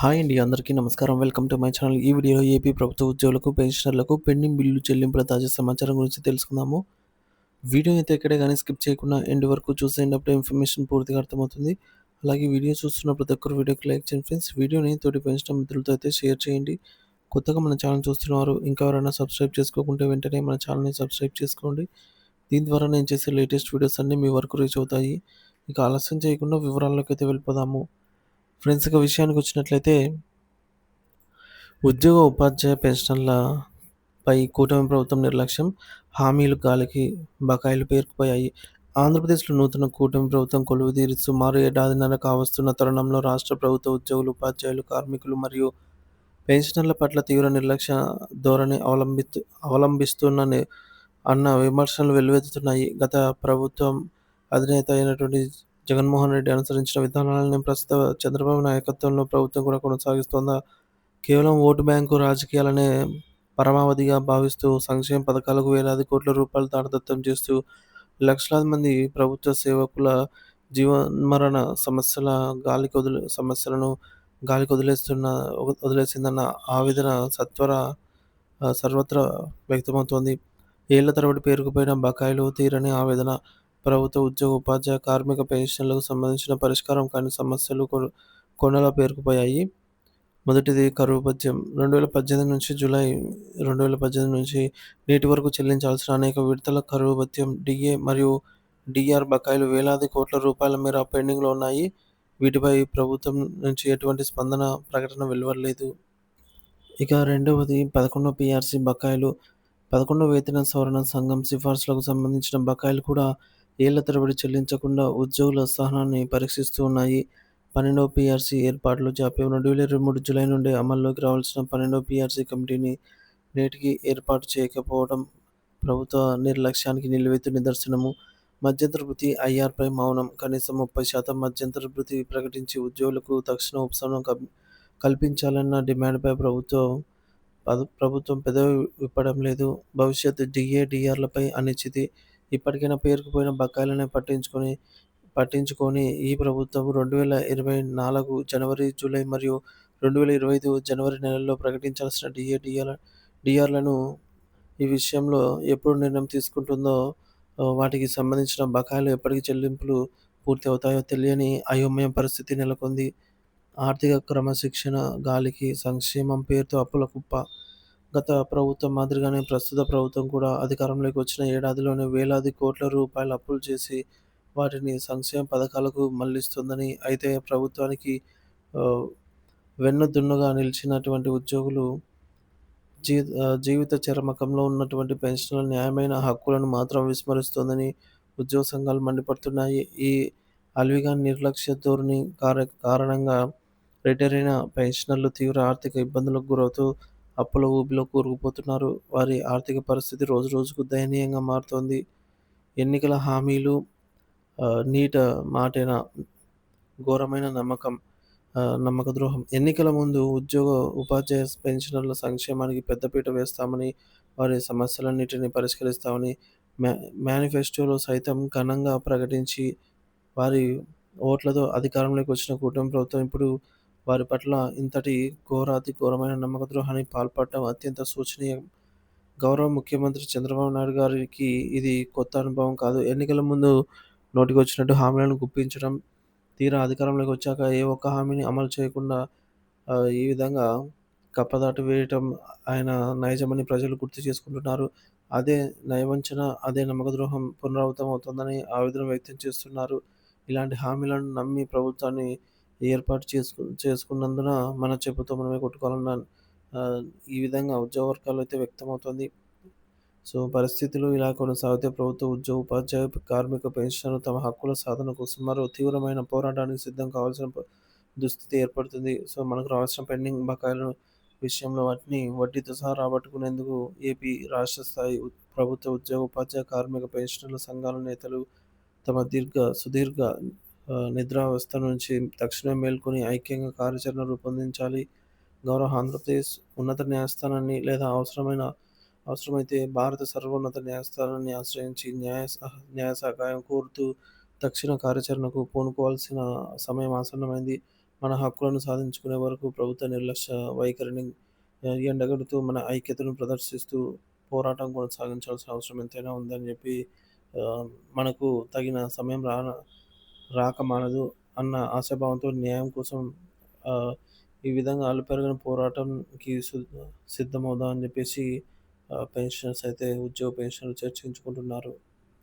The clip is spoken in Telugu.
హాయ్ అండి అందరికీ నమస్కారం. Welcome to my channel. ఈ వీడియోలో ఏపీ ప్రభుత్వ ఉద్యోగులకు పెన్షనర్లకు పెండింగ్ బిల్లు చెల్లింపుల తాజా సమాచారం గురించి తెలుసుకుందాము. వీడియో అయితే ఎక్కడే కానీ స్కిప్ చేయకుండా ఎండ్ వరకు చూసేటప్పుడు ఇన్ఫర్మేషన్ పూర్తిగా అర్థమవుతుంది. అలాగే వీడియో చూస్తున్న ప్రతి ఒక్కరు వీడియోకి లైక్ చేయండి ఫ్రెండ్స్. వీడియోని తోటి పెంచడం మిత్రులతో అయితే షేర్ చేయండి. కొత్తగా మన ఛానల్ చూస్తున్నవారు ఇంకా ఎవరైనా సబ్స్క్రైబ్ చేసుకోకుంటే వెంటనే మన ఛానల్ని సబ్స్క్రైబ్ చేసుకోండి. దీని ద్వారా నేను చేసే లేటెస్ట్ వీడియోస్ అన్నీ మీ వరకు రీచ్ అవుతాయి. ఇక ఆలస్యం చేయకుండా వివరాల్లోకి అయితే వెళ్ళిపోదాము. ఫ్రెండ్స్ ఇక విషయానికి వచ్చినట్లయితే ఉద్యోగ ఉపాధ్యాయ పెన్షన్లపై కూటమి ప్రభుత్వం నిర్లక్ష్యం హామీలు గాలికి బకాయిలు పేరుకుపోయాయి. ఆంధ్రప్రదేశ్లో నూతన కూటమి ప్రభుత్వం కొలువు తీరి సుమారు ఏడాదిన్నర కావస్తున్న తరుణంలో రాష్ట్ర ప్రభుత్వ ఉద్యోగులు ఉపాధ్యాయులు కార్మికులు మరియు పెన్షనర్ల పట్ల తీవ్ర నిర్లక్ష్య ధోరణి అవలంబి అవలంబిస్తున్న అన్న విమర్శలు వెల్లువెత్తుతున్నాయి. గత ప్రభుత్వం అధినేత అయినటువంటి జగన్మోహన్ రెడ్డి అనుసరించిన విధానాలని ప్రస్తుత చంద్రబాబు నాయకత్వంలో ప్రభుత్వం కూడా కొనసాగిస్తోందా? కేవలం ఓటు బ్యాంకు రాజకీయాలనే పరమావధిగా భావిస్తూ సంక్షేమ పథకాలకు వేలాది కోట్ల రూపాయలు తాడదత్తం చేస్తూ లక్షలాది మంది ప్రభుత్వ సేవకుల జీవన్మరణ సమస్యల గాలికి వదిలే సమస్యలను గాలికి వదిలేస్తున్న వదిలేసిందన్న ఆవేదన సత్వర సర్వత్రా వ్యక్తమవుతోంది. ఏళ్ళ తరబడి పేరుకుపోయిన బకాయిలు తీరని ఆవేదన ప్రభుత్వ ఉద్యోగ ఉపాధ్యాయ కార్మిక పెన్షన్లకు సంబంధించిన పరిష్కారం కాని సమస్యలు కొండలా పేరుకుపోయాయి. మొదటిది కరువు పద్యం రెండు వేల పద్దెనిమిది నుంచి జూలై రెండు వేల పద్దెనిమిది నుంచి నేటి వరకు చెల్లించాల్సిన అనేక విడతల కరువు పద్యం డిఏ మరియు డిఆర్ బకాయిలు వేలాది కోట్ల రూపాయల మేర పెండింగ్లో ఉన్నాయి. వీటిపై ప్రభుత్వం నుంచి ఎటువంటి స్పందన ప్రకటన వెలువడలేదు. ఇక రెండవది పదకొండవ పిఆర్సీ బకాయిలు. పదకొండవ వేతన సవరణ సంఘం సిఫార్సులకు సంబంధించిన బకాయిలు కూడా ఏళ్ళ తరబడి చెల్లించకుండా ఉద్యోగుల సహనాన్ని పరీక్షిస్తూ ఉన్నాయి. పన్నెండవ పీఆర్సీ ఏర్పాట్లు జాప్యం. రెండు వేల ఇరవై మూడు జూలై నుండి అమల్లోకి రావాల్సిన పన్నెండవ పీఆర్సీ కమిటీని నేటికి ఏర్పాటు చేయకపోవడం ప్రభుత్వ నిర్లక్ష్యానికి నిలువెత్తు నిదర్శనము. మధ్యంతర ఐఆర్పై మౌనం. కనీసం ముప్పై శాతం మధ్యంతర భృతి ప్రకటించి ఉద్యోగులకు తక్షణ ఉపశమనం కల్పించాలన్న డిమాండ్పై ప్రభుత్వం ప్రభుత్వం పెదవి విప్పడం లేదు. భవిష్యత్ డిఏడిఆర్లపై అనిశ్చితి ఇప్పటికైనా పేరుకుపోయిన బకాయిలనే పట్టించుకొని పట్టించుకొని ఈ ప్రభుత్వం రెండు వేల ఇరవై నాలుగు జనవరి జూలై మరియు రెండు వేల ఇరవై ఐదు జనవరి నెలల్లో ప్రకటించాల్సిన డిఏ డిఆర్ డిఆర్లను ఈ విషయంలో ఎప్పుడు నిర్ణయం తీసుకుంటుందో వాటికి సంబంధించిన బకాయిలు ఎప్పటికి చెల్లింపులు పూర్తి అవుతాయో తెలియని అయోమయ పరిస్థితి నెలకొంది. ఆర్థిక క్రమశిక్షణ గాలికి సంక్షేమం పేరుతో అప్పుల కుప్ప గత ప్రభుత్వం మాదిరిగానే ప్రస్తుత ప్రభుత్వం కూడా అధికారంలోకి వచ్చిన ఏడాదిలోనే వేలాది కోట్ల రూపాయలు అప్పులు చేసి వాటిని సంక్షేమ పథకాలకు మళ్ళిస్తుందని అయితే ప్రభుత్వానికి వెన్నుదున్నుగా నిలిచినటువంటి ఉద్యోగులు జీ జీవిత చరమకంలో ఉన్నటువంటి పెన్షన్ల న్యాయమైన హక్కులను మాత్రం విస్మరిస్తోందని ఉద్యోగ సంఘాలు మండిపడుతున్నాయి. ఈ అల్విగా నిర్లక్ష్య ధోరణి కారణంగా రిటైర్ అయిన పెన్షనర్లు తీవ్ర ఆర్థిక ఇబ్బందులకు గురవుతూ అప్పుల ఊబిలో కూరుకుపోతున్నారు. వారి ఆర్థిక పరిస్థితి రోజు రోజుకు దయనీయంగా మారుతోంది. ఎన్నికల హామీలు నీట మాటైన? ఘోరమైన నమ్మకం నమ్మక ద్రోహం ఎన్నికల ముందు ఉద్యోగ ఉపాధ్యాయ పెన్షనర్ల సంక్షేమానికి పెద్దపీట వేస్తామని వారి సమస్యలన్నిటిని పరిష్కరిస్తామని మ్యా మేనిఫెస్టోలో సైతం ఘనంగా ప్రకటించి వారి ఓట్లతో అధికారంలోకి వచ్చిన కూటమి ప్రభుత్వం ఇప్పుడు వారి పట్ల ఇంతటి ఘోరాతి ఘోరమైన నమ్మక ద్రోహాన్ని పాల్పడటం అత్యంత శోచనీయం. గౌరవ ముఖ్యమంత్రి చంద్రబాబు నాయుడు గారికి ఇది కొత్త అనుభవం కాదు. ఎన్నికల ముందు నోటికి వచ్చినట్టు హామీలను గుప్పించడం తీరా అధికారంలోకి వచ్చాక ఏ ఒక్క హామీని అమలు చేయకుండా ఈ విధంగా కప్పదాటు వేయటం ఆయన నైజమని ప్రజలు గుర్తు చేసుకుంటున్నారు. అదే నయవంచన అదే నమ్మకద్రోహం పునరావృతం అవుతుందని ఆవేదన వ్యక్తం చేస్తున్నారు. ఇలాంటి హామీలను నమ్మి ప్రభుత్వాన్ని ఏర్పాటు చేసుకు చేసుకున్నందున మన చెప్పుతో మనమే కొట్టుకోవాలన్న ఈ విధంగా ఉద్యోగ వర్గాలు అయితే వ్యక్తమవుతుంది. సో పరిస్థితులు ఇలా కొనసాగితే ప్రభుత్వ ఉద్యోగ ఉపాధ్యాయ కార్మిక పెన్షన్లు తమ హక్కుల సాధనకు సుమారు తీవ్రమైన పోరాటానికి సిద్ధం కావాల్సిన దుస్థితి ఏర్పడుతుంది. సో మనకు రావాల్సిన పెండింగ్ బకాయిల విషయంలో వాటిని వడ్డీతో సహా రాబట్టుకునేందుకు ఏపీ రాష్ట్ర స్థాయి ప్రభుత్వ ఉద్యోగ ఉపాధ్యాయ కార్మిక పెన్షన్ల సంఘాల నేతలు తమ దీర్ఘ సుదీర్ఘ నిద్రావస్థ నుంచి తక్షణమే మేల్కొని ఐక్యంగా కార్యాచరణ రూపొందించాలి. గౌరవ ఆంధ్రప్రదేశ్ ఉన్నత న్యాయస్థానాన్ని లేదా అవసరమైన అవసరమైతే భారత సర్వోన్నత న్యాయస్థానాన్ని ఆశ్రయించి న్యాయ న్యాయ సహాయం కోరుతూ తక్షణ కార్యాచరణకు పూనుకోవాల్సిన సమయం ఆసన్నమైంది. మన హక్కులను సాధించుకునే వరకు ప్రభుత్వ నిర్లక్ష్య వైఖరిని ఎండగడుతూ మన ఐక్యతను ప్రదర్శిస్తూ పోరాటం కొనసాగించాల్సిన అవసరం ఎంతైనా ఉందని చెప్పి మనకు తగిన సమయం రాన రాక మానదు అన్న ఆశాభావంతో న్యాయం కోసం ఈ విధంగా అలుపెరగని పోరాటంకి సు అని చెప్పేసి పెన్షనర్స్ అయితే ఉద్యోగ పెన్షన్లు చర్చించుకుంటున్నారు.